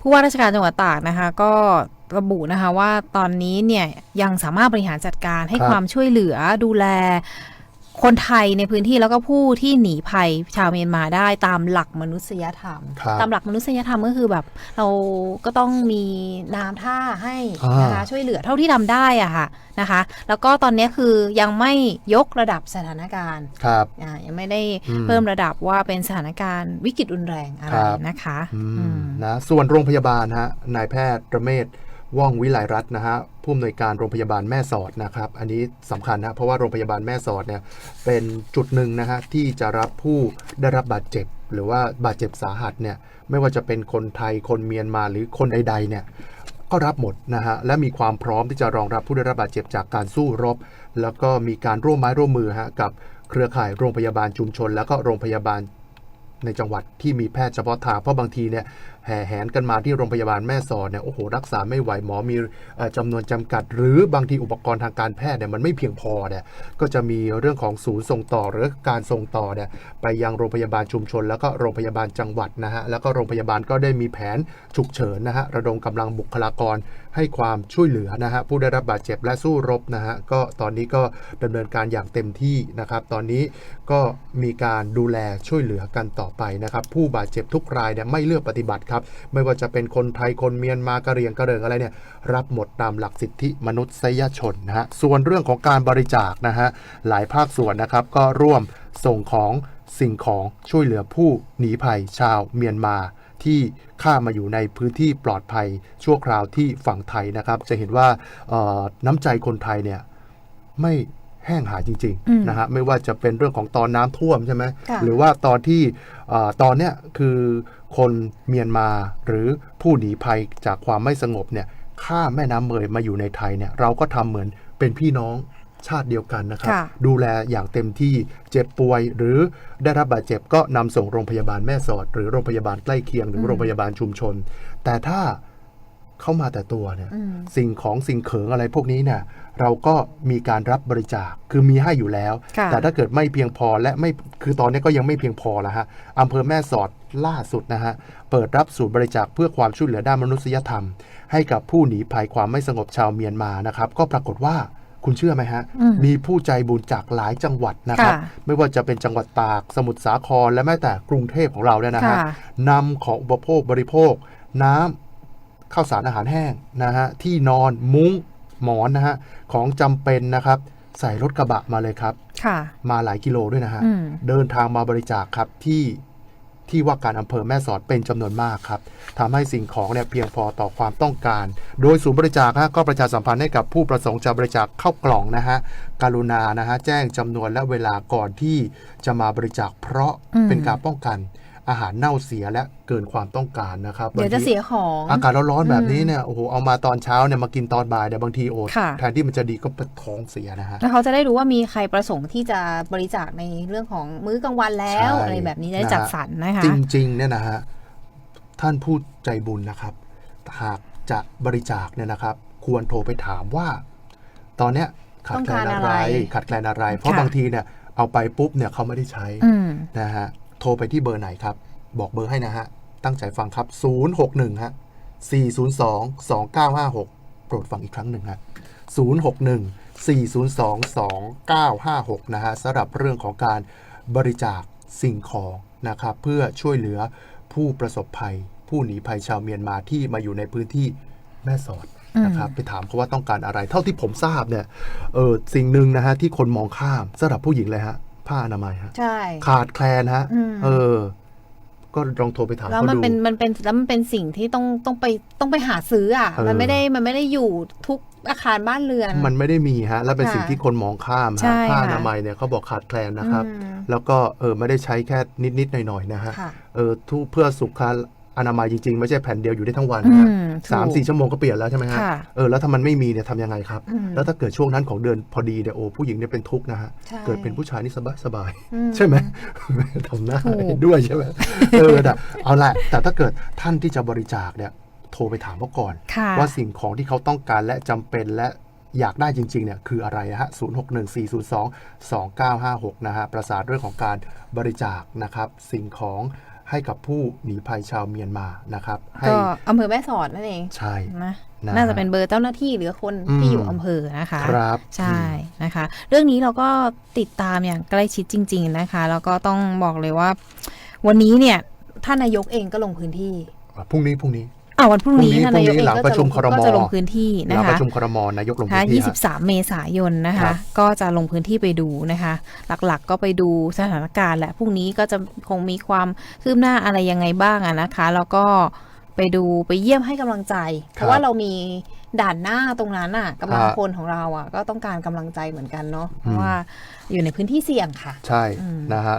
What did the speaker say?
ผู้ว่าราชการจังหวัดตากนะคะ ก็ระบุนะคะว่าตอนนี้เนี่ยยังสามารถบริหารจัดการให้ครับความช่วยเหลือดูแล คนไทยในพื้นที่แล้วก็ผู้ที่หนีภัยชาวเมียนมาได้ตามหลักมนุษยธรรม ครับตามหลักมนุษยธรรมก็คือแบบ เราก็ต้องมีน้ำท่าให้อ่านนะคะช่วยเหลือเท่าที่ทำได้อะค่ะนะคะ แล้วก็ตอนนี้คือยังไม่ยกระดับสถานการณ์ครับ อ่ายังไม่ได้อืมเพิ่มระดับว่าเป็นสถานการณ์วิกฤตรุนแรงอะไรครับ นะคะอือืมม นะส่วนโรงพยาบาลฮะนายแพทย์ระเมศ ว่องวิไลรัตน์นะฮะผู้อำนวยการโรงพยาบาลแม่สอดนะครับ อันนี้สำคัญนะเพราะว่าโรงพยาบาลแม่สอดเนี่ยเป็นจุดหนึ่งนะฮะที่จะรับผู้ได้รับบาดเจ็บ หรือว่าบาดเจ็บสาหัสเนี่ยไม่ว่าจะเป็นคนไทยคนเมียนมาหรือคนใดๆเนี่ยก็รับหมดนะฮะและมีความพร้อมที่จะรองรับผู้ได้รับบาดเจ็บจากการสู้รบ แล้วก็มีการร่วมไม้ร่วมมือฮะกับเครือข่ายโรงพยาบาลชุมชน แล้วก็โรงพยาบาลในจังหวัดที่มีแพทย์เฉพาะทางเพราะบางทีเนี่ยแห่แหนกันมาที่โรงพยาบาลแม่สอดเนี่ยโอ้โหรักษาไม่ไหวหมอมีเอ่อจำนวนจำกัด หรือบางทีอุปกรณ์ทางการแพทย์เนี่ยมันไม่เพียงพอเนี่ยก็จะมีเรื่องของศูนย์ส่งต่อหรือการส่งต่อเนี่ยไปยังโรงพยาบาลชุมชน แล้วก็โรงพยาบาลจังหวัดนะฮะแล้วก็โรงพยาบาลก็ได้มีแผนฉุกเฉินนะฮะระดมกำลังบุคลากรให้ความช่วยเหลือนะฮะผู้ได้รับบาดเจ็บและสู้รบนะฮะก็ตอนนี้ก็ดำเนินการอย่างเต็มที่นะครับตอนนี้ก็มีการดูแลช่วยเหลือกันต่อไปนะครับผู้บาดเจ็บทุกรายเนี่ยไม่เลือกปฏิบัติครับไม่ว่าจะเป็นคนไทยคนเมียนมากะเหรียงกะเหริงอะไรเนี่ยรับหมดตามหลักสิทธิมนุษยชนนะฮะส่วนเรื่องของการบริจาคนะฮะหลายภาคส่วนนะครับก็ร่วมส่งของสิ่งของช่วยเหลือผู้หนีภัยชาวเมียนมาที่ข้ามาอยู่ในพื้นที่ปลอดภัยชั่วคราวที่ฝั่งไทยนะครับ จะเห็นว่าน้ำใจคนไทยเนี่ยไม่ แห้งหายจริงอืมๆนะฮะไม่ว่าจะเป็นเรื่องของตอนน้ำท่วมใช่ไหมค่ะหรือว่าตอนที่เอ่อตอนเนี้ยคือคนเมียนมาหรือผู้หนีภัยจากความไม่สงบเนี่ยข้ามแม่น้ำเมยมาอยู่ในไทยเนี่ยเราก็ทำเหมือนเป็นพี่น้องชาติเดียวกันนะครับค่ะดูแลอย่างเต็มที่เจ็บป่วยหรือได้รับบาดเจ็บก็นำส่งโรงพยาบาลแม่สอด หรือโรงพยาบาลใกล้เคียงหรือมโรงพยาบาลชุมชน แต่ถ้า เข้ามาแต่ตัวเนี่ยอืมสิ่งของสิ่งเขิงอะไรพวกนี้เนี่ยเราก็มีการรับบริจาคคือมีให้อยู่แล้วค่ะแต่ถ้าเกิดไม่เพียงพอและไม่คือตอนนี้ก็ยังไม่เพียงพอแล้วฮะอำเภอแม่สอดล่าสุดนะฮะเปิดรับศูนย์บริจาคเพื่อความช่วยเหลือด้านมนุษยธรรม ให้กับผู้หนีภัยความไม่สงบชาวเมียนมานะครับ ก็ปรากฏว่าคุณเชื่อไหมฮะอืมมีผู้ใจบุญจากหลายจังหวัดนะครับค่ะไม่ว่าจะเป็นจังหวัดตาก สมุทรสาคร และแม้แต่กรุงเทพของเราเนี่ยนะฮะค่ะนำของอุปโภคบริโภค น้ำ ข้าวสารอาหารแห้งนะฮะที่นอนมุ้งหมอนนะฮะของจำเป็นนะครับ ใส่รถกระบะมาเลยครับค่ะมาหลายกิโลด้วยนะฮะอืมเดินทางมาบริจาคครับที่ที่ว่าการอำเภอแม่สอดเป็นจำนวนมากครับทำให้สิ่งของเนี่ยเพียงพอต่อความต้องการ โดยศูนย์บริจาคฮะก็ประชาสัมพันธ์ให้กับผู้ประสงค์จะบริจาคเข้ากล่องนะฮะการุณานะฮะแจ้งจำนวนและเวลาก่อนที่จะมาบริจาคเพราะอืมเป็นการป้องกัน อาหารเน่าเสียและเกินความต้องการนะครับเดี๋ยวจะบางทีเสียของอากาศร้อนๆแบบนี้เนี่ยโอ้โหเอามาตอนเช้าเนี่ยมากินตอนบ่ายเนี่ยบางทีโอ้ค่ะแทนที่มันจะดีก็เป็นท้องเสียนะฮะแล้วเขาจะได้รู้ว่ามีใครประสงค์ที่จะบริจาคในเรื่องของมื้อกลางวันแล้วใช่อะไรแบบนี้ได้นะฮะจัดสรรนะคะจริงๆเนี่ยนะฮะท่านผู้ใจบุญนะครับ หากจะบริจาคเนี่ยนะครับ ควรโทรไปถามว่า ตอนเนี้ยขาดแคลนอะไรต้องการอะไรขาดแคลนอะไร เพราะค่ะบางทีเนี่ยเอาไปปุ๊บเนี่ยเขาไม่ได้ใช้อืมนะฮะ โทรไปที่เบอร์ไหนครับ บอกเบอร์ให้นะฮะ ตั้งใจฟังครับ 061 ฮะ 402 2956 โปรดฟังอีกครั้งหนึ่งฮะ 061 402 2956 นะฮะสำหรับเรื่องของการบริจาคสิ่งของนะครับ เพื่อช่วยเหลือผู้ประสบภัย ผู้หนีภัยชาวเมียนมาที่มาอยู่ในพื้นที่แม่สอดนะครับไปถามเขาว่าต้องการอะไร เท่าที่ผมทราบเนี่ยเออสิ่งหนึ่งนะฮะที่คนมองข้ามสำหรับผู้หญิงเลยฮะ ผ้าอนามัยฮะใช่ ขาดแคลนฮะ อืม เออ ก็ลองโทรไปถามแล้วเขามันดู เป็นมันเป็นแล้วมันเป็นสิ่งที่ต้องต้องไปต้องไปหาซื้ออะ เออ มันไม่ได้มันไม่ได้อยู่ทุกอาคารบ้านเรือน มันไม่ได้มีฮะ แล้วเป็นค่ะสิ่งที่คนมองข้ามใช่ฮะผ้าค่ะอนามัยเนี่ยเขาบอกขาดแคลนนะครับ อืมแล้วก็เออไม่ได้ใช้แค่นิดๆหน่อยๆนะฮะ ค่ะ เออทุกเพื่อสุข อนามัยจริงๆ ไม่ใช่แผ่นเดียวอยู่ได้ทั้งวันนะฮะอืมสามถูกสี่ชั่วโมงก็เปลี่ยนแล้วใช่ไหมฮะค่ะเออแล้วถ้ามันไม่มีเนี่ยทำยังไงครับอืมแล้วถ้าเกิดช่วงนั้นของเดือนพอดีเนี่ยโอ้ผู้หญิงเนี่ยเป็นทุกข์นะฮะใช่เกิดเป็นผู้ชายนี่สบายสบายอืมใช่ไหมทำหน้าถูกเห็นด้วยใช่ไหมเออแต่เอาละแต่ถ้าเกิดท่านที่จะบริจาคเนี่ยโทรไปถามเขาก่อนค่ะว่าสิ่งของที่เขาต้องการและจำเป็นและอยากได้จริงๆเนี่ยคืออะไรนะฮะ 0 6 1 4 0 2 2 9 5 6 นะฮะ ประสานเรื่องของการบริจาคนะครับ สิ่งของ ให้กับผู้หนีภัยชาวเมียนมานะครับให้ก็อำเภอแม่สอดนั่นเองใช่นะนะน่าจะเป็นเบอร์เจ้าหน้าที่หรือคนอืมที่อยู่อำเภอนะคะครับใช่นะคะ เรื่องนี้เราก็ติดตามอย่างใกล้ชิดจริง ๆนะคะ แล้วก็ต้องบอกเลยว่า วันนี้เนี่ยท่านนายกเองก็ลงพื้นที่พรุ่งนี้พรุ่งนี้ อ่าวันพรุ่งนี้พรุ่งนี้ท่านนายกเองหลังก็ประจะชุลมงครมก็จะลงพื้นที่หนะลังปคะระชุมครมนายกลงค่ะพื้นที่ฮะ23 เมษายนนะครัคะบก็จะลงพื้นที่ไปดูนะคะ หลักๆก็ไปดูสถานการณ์แหละพรุ่งนี้ก็จะคงมีความคืบหน้าอะไรยังไงบ้างอะนะคะ แล้วก็ไปดูไปเยี่ยมให้กำลังใจ เพราะว่าเรามีด่านหน้าตรงนั้นอะกำลังพลของเราอะก็ต้องการกำลังใจเหมือนกันเนาะเพราะว่าอยู่ในพื้นที่เสี่ยงค่ะ ใช่อืมนะฮะ